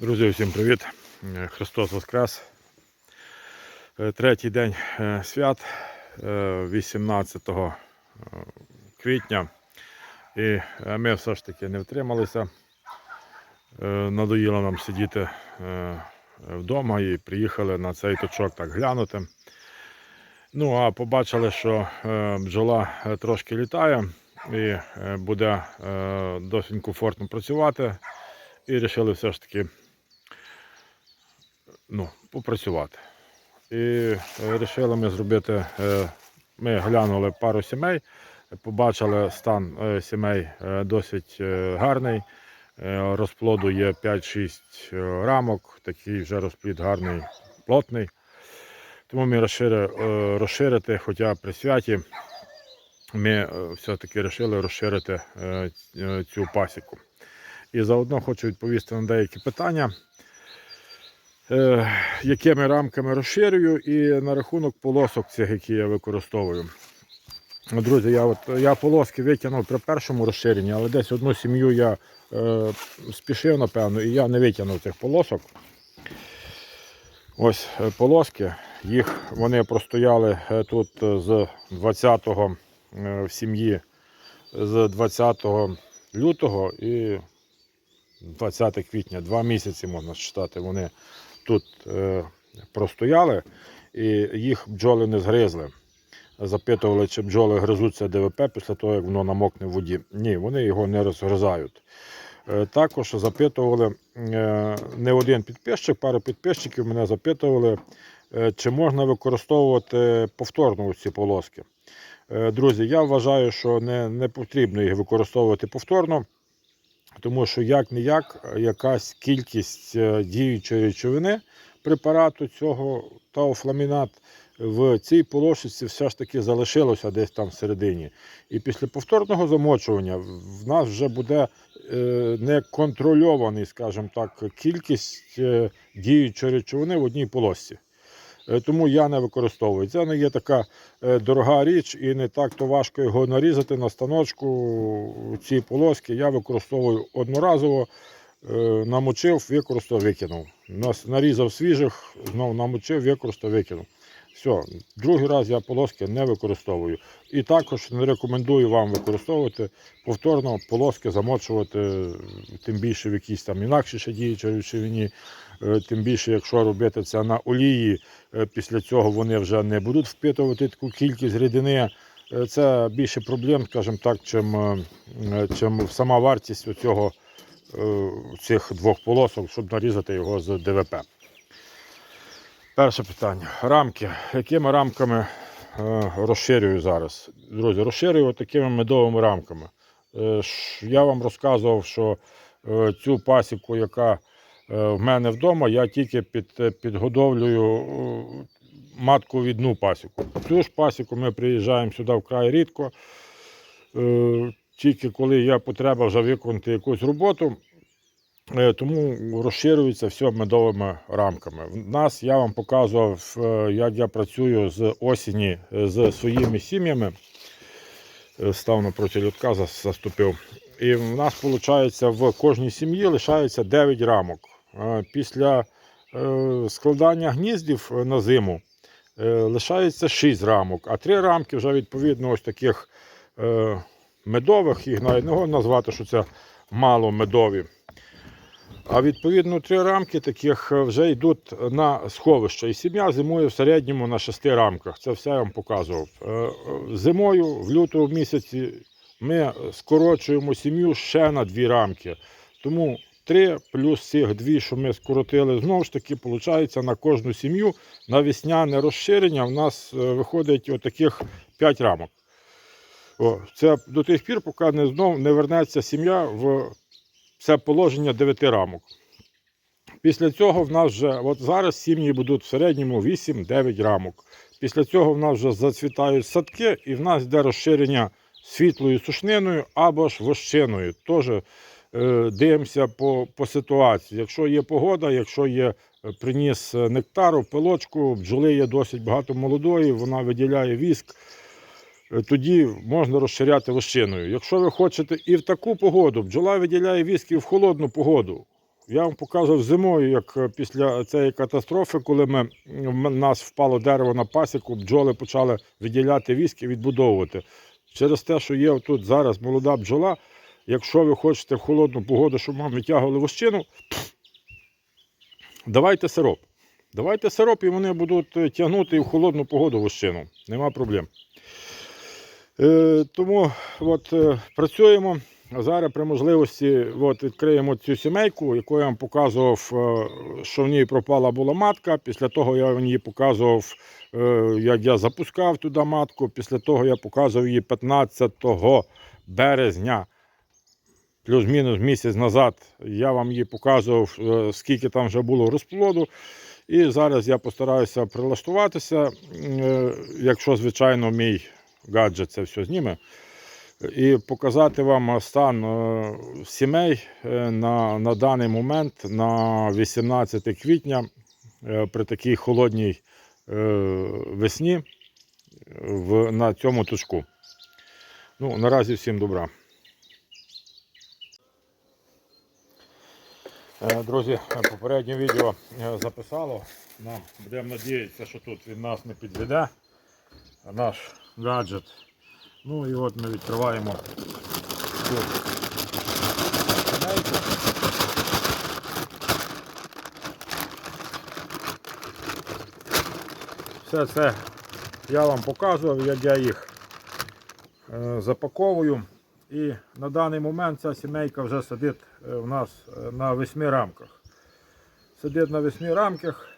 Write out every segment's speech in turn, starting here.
Друзі, всім привіт! Е, Христос Воскрес. Е, Третій день е, свят е, 18 е, квітня. І ми все ж таки не втрималися. Надоїло нам сидіти вдома і приїхали на цей точок так глянути. Ну, а побачили, що бджола трошки літає і буде досить комфортно працювати. І вирішили все ж таки ну, попрацювати. І вирішили ми зробити, е, ми глянули пару сімей, побачили стан е, сімей е, досить е, гарний. Е, Розплоду є 5-6 е, рамок, такий вже розплід гарний, плотний. Тому ми розшири, е, розширити, хоча при святі ми е, все-таки вирішили розширити е, е, цю пасіку. І заодно хочу відповісти на деякі питання, е, якими рамками розширюю, і на рахунок полосок цих, які я використовую. Друзі, я, от, я полоски витягнув при першому розширенні, але десь одну сім'ю я е, спішив, напевно, і я не витягнув цих полосок. Ось е, полоски. Їх вони простояли е, тут е, з 20-го е, в сім'ї з 20 лютого і 20 квітня, два місяці можна считати, вони тут е, простояли і їх бджоли не згризли. Запитували, чи бджоли гризуться ДВП після того, як воно намокне в воді. Ні, вони його не розгризають. Е, Також запитували е, не один підписчик, пару підписчиків мене запитували, чи можна використовувати повторно ці полоски. Друзі, я вважаю, що не, не потрібно їх використовувати повторно, тому що як-не-як якась кількість е, діючої речовини препарату цього тауфламінат в цій полошиці все ж таки залишилося десь там всередині. І після повторного замочування в нас вже буде е, неконтрольований, скажімо так, кількість е, діючої речовини в одній полосці. Е, Тому я не використовую. Це не є така е, дорога річ і не так то важко його нарізати на станочку. Ці полоски я використовую одноразово, е, намочив, використав, викинув. Нарізав свіжих, знову намочив, використав, викинув. Все, другий раз я полоски не використовую. І також не рекомендую вам використовувати повторно полоски замочувати, тим більше в якійсь там інакші ще діючій речовині. Е, Тим більше, якщо робити це на олії, е, після цього вони вже не будуть впитувати таку кількість рідини. Е, Це більше проблем, скажімо так, чим, чим сама вартість цього, цих двох полосок, щоб нарізати його з ДВП. Перше питання. Рамки. Якими рамками розширюю зараз? Друзі, розширюю такими медовими рамками. Я вам розказував, що цю пасіку, яка в мене вдома, я тільки під, е, підгодовлюю е, матку відну пасіку. Цю ж пасіку ми приїжджаємо сюди вкрай рідко. Е, Тільки коли є потреба вже виконати якусь роботу, Е, Тому розширюється все медовими рамками. В нас я вам показував, е, як я працюю з осені е, з своїми сім'ями. Е, Став напроти лютка, зас- заступив. І в нас виходить в кожній сім'ї лишається 9 рамок. Після е, складання гніздів е, на зиму е, лишається 6 рамок, а 3 рамки вже відповідно ось таких медових, їх навіть не можна назвати, що це мало медові. А відповідно три рамки таких вже йдуть на сховище. І сім'я зимує в середньому на шести рамках. Це все я вам показував. Зимою, в лютому місяці, ми скорочуємо сім'ю ще на дві рамки. Тому три плюс цих дві, що ми скоротили, знову ж таки, виходить на кожну сім'ю на весняне розширення в нас е, виходить отаких 5 рамок. О, це до тих пір, поки не знов не вернеться сім'я в це положення 9 рамок. Після цього в нас вже, от зараз сім'ї будуть в середньому 8-9 рамок. Після цього в нас вже зацвітають садки, і в нас йде розширення світлою сушниною або ж вощиною. Теж е, дивимося по, по ситуації. Якщо є погода, якщо є е, приніс е, нектару, пилочку, бджоли є досить багато молодої, вона виділяє віск. е, Тоді можна розширяти вощиною. Якщо ви хочете і в таку погоду, бджола виділяє віск і в холодну погоду. Я вам показував зимою, як е, після цієї катастрофи, коли ми, в нас впало дерево на пасіку, бджоли почали виділяти віск і відбудовувати. Через те, що є тут зараз молода бджола, якщо ви хочете в холодну погоду, щоб вам витягували вощину, давайте сироп. Давайте сироп, і вони будуть е, тягнути в холодну погоду вощину. Нема проблем. Е, тому от, е, працюємо. А Зараз при можливості от, відкриємо цю сімейку, яку я вам показував, е, що в ній пропала була матка. Після того я вам її показував, як я запускав туди матку. Після того я показував її 15 березня, плюс-мінус місяць назад. Я вам її показував, е, скільки там вже було розплоду. І зараз я постараюся прилаштуватися, е, якщо, звичайно, мій гаджет це все зніме і показати вам стан е, сімей на, на даний момент на 18 квітня при такій холодній весні в, на цьому точку. Ну, наразі всім добра. Друзі, попереднє відео е, записало. Нам будемо надіятися, що тут він нас не підведе. Наш гаджет Ну і от ми відкриваємо сімейку. Все це я вам показував, як я їх е, запаковую. І на даний момент ця сімейка вже сидить е, у нас е, на восьми рамках. Сидить на восьми рамках,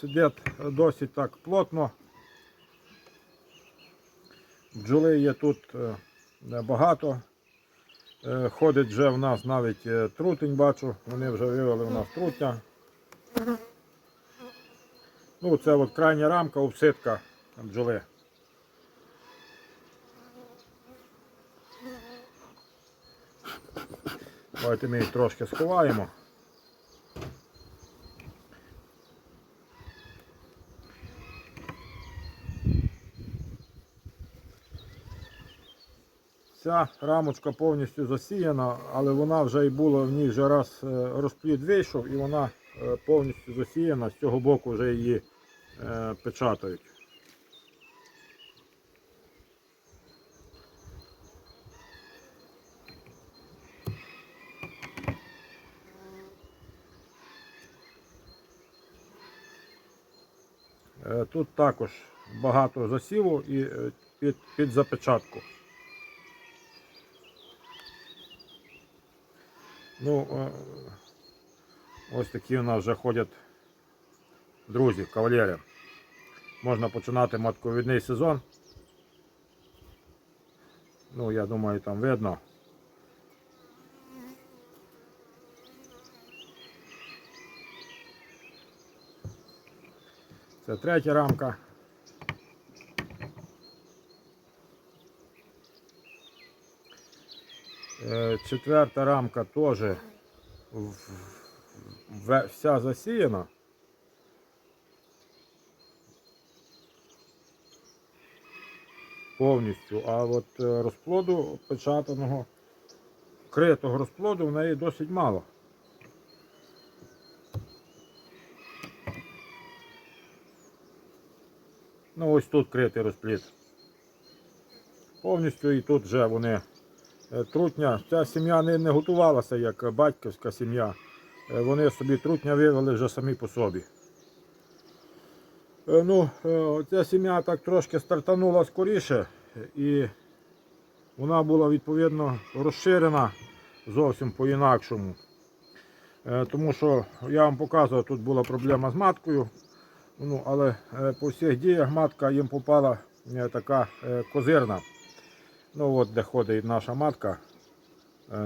сидить досить так плотно. Бджоли є тут е, багато. Е, Ходить вже в нас навіть е, трутень, бачу, вони вже вивели в нас трутня. Ну, це от крайня рамка, обсидка бджоли. Давайте ми їх трошки сховаємо. Ця рамочка повністю засіяна, але вона вже і була в ній вже раз е, розплід вийшов і вона е, повністю засіяна, з цього боку вже її е, печатають. Тут також багато засіву і е, під, під запечатку. Ну, е, ось такі у нас вже ходять друзі, кавалери. Можна починати матковідний сезон. Ну, я думаю, там видно. Це третя рамка. Е, Четверта рамка теж вся засіяна. Повністю. А от е, розплоду печатаного, критого розплоду в неї досить мало. Ну ось тут критий розплід. Повністю і тут вже вони Е, трутня. Ця сім'я не, не готувалася як батьківська сім'я. Е, Вони собі трутня вивели вже самі по собі. Е, Ну, Ця сім'я так трошки стартанула скоріше і вона була відповідно розширена зовсім по-інакшому. Тому що я вам показував, тут була проблема з маткою. Ну, але е, по всіх діях матка їм попала е, така е, козирна. Ну от де ходить наша матка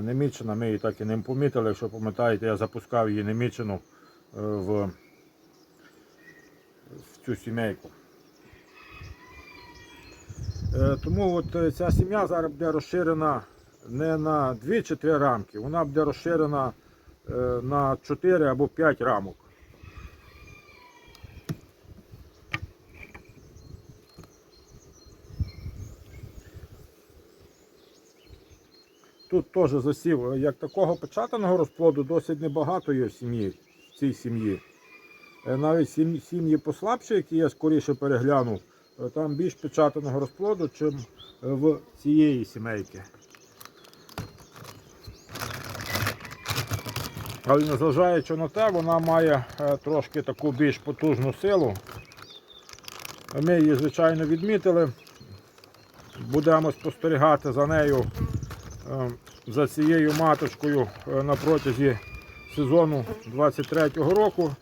немічена, ми її так і не помітили. Якщо пам'ятаєте, я запускав її немічену е, в, в цю сімейку. Тому от ця сім'я зараз буде розширена не на 2 чи 3 рамки, вона буде розширена на 4 або 5 рамок. Тут теж засів. Як такого печатаного розплоду досить небагато є в сім'ї, в цій сім'ї. Е, Навіть сім'ї послабші, які я скоріше переглянув, е, там більш печатаного розплоду, е, в цієї сімейки. Але незважаючи на те, вона має е, трошки таку більш потужну силу. Ми її, звичайно, відмітили. Будемо спостерігати за нею, е, за цією маточкою е, на протязі сезону 23-го року.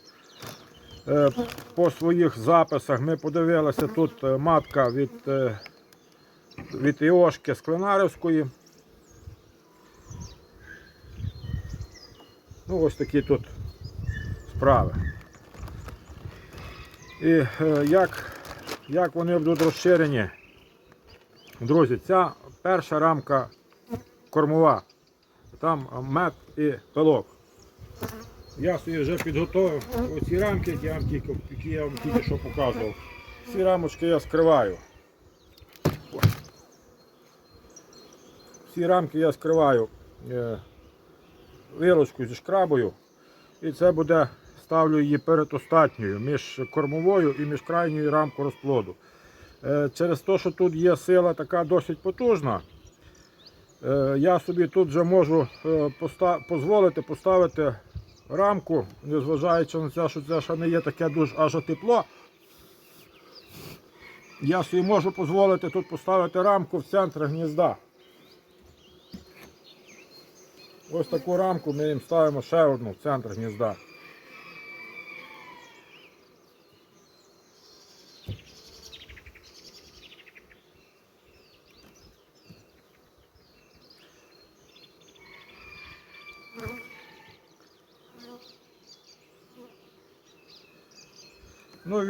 Е, По своїх записах ми подивилися тут е, матка від, е, від Іошки Склинарівської. Ну, ось такі тут справи. І е, як, як вони будуть розширені? Друзі, ця перша рамка кормова. Там мед і пилок. Я собі вже підготував оці рамки, які я вам тільки, які я вам тільки що показував. Ці рамочки я скриваю. Ці рамки я скриваю е, вилочку зі шкрабою. І це буде, ставлю її перед остатньою, між кормовою і між крайньою рамкою розплоду. Е, Через те, що тут є сила така досить потужна, я собі тут вже можу е, дозволити поставити рамку, незважаючи на те, що це ще не є таке дуже аж тепло. Я собі можу дозволити тут поставити рамку в центр гнізда. Ось таку рамку ми їм ставимо ще одну в центр гнізда.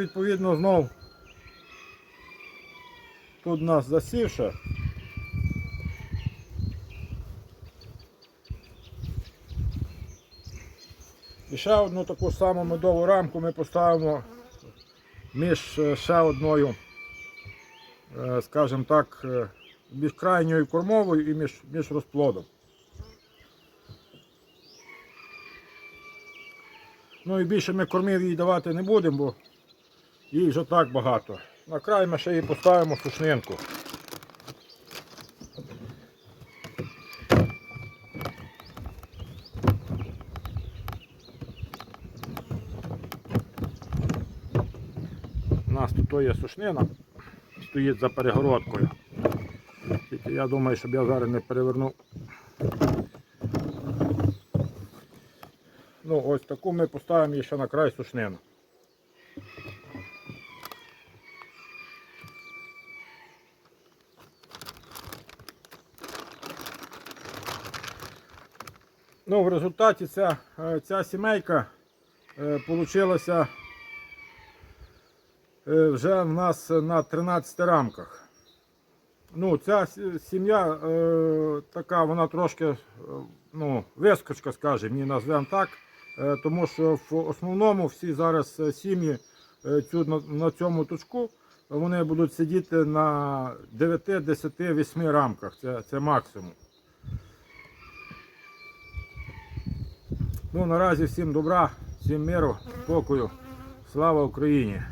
Відповідно знов тут у нас засівше. І ще одну таку саму медову рамку ми поставимо між е, ще одною, е, скажімо так, е, між крайньою кормовою і між, між розплодом. Ну і більше ми кормів їй давати не будемо, бо їй вже так багато. На край ми ще їй поставимо сушнинку. У нас тут є сушнина, стоїть за перегородкою. Тільки я думаю, щоб я зараз не перевернув. Ну, ось таку ми поставимо її ще на край сушнину. Ну, в результаті ця, е, ця сімейка е, е, вже в нас на 13 рамках. Ну, ця сім'я е, така, вона трошки е, ну, вискочка, скажімо, її назвемо так. Е, тому що в основному всі зараз е, сім'ї е, цю, на, на цьому точку вони будуть сидіти на 9, 10, 8 рамках. Це, це максимум. Ну, наразі всім добра, всім миру, спокою. Слава Україні!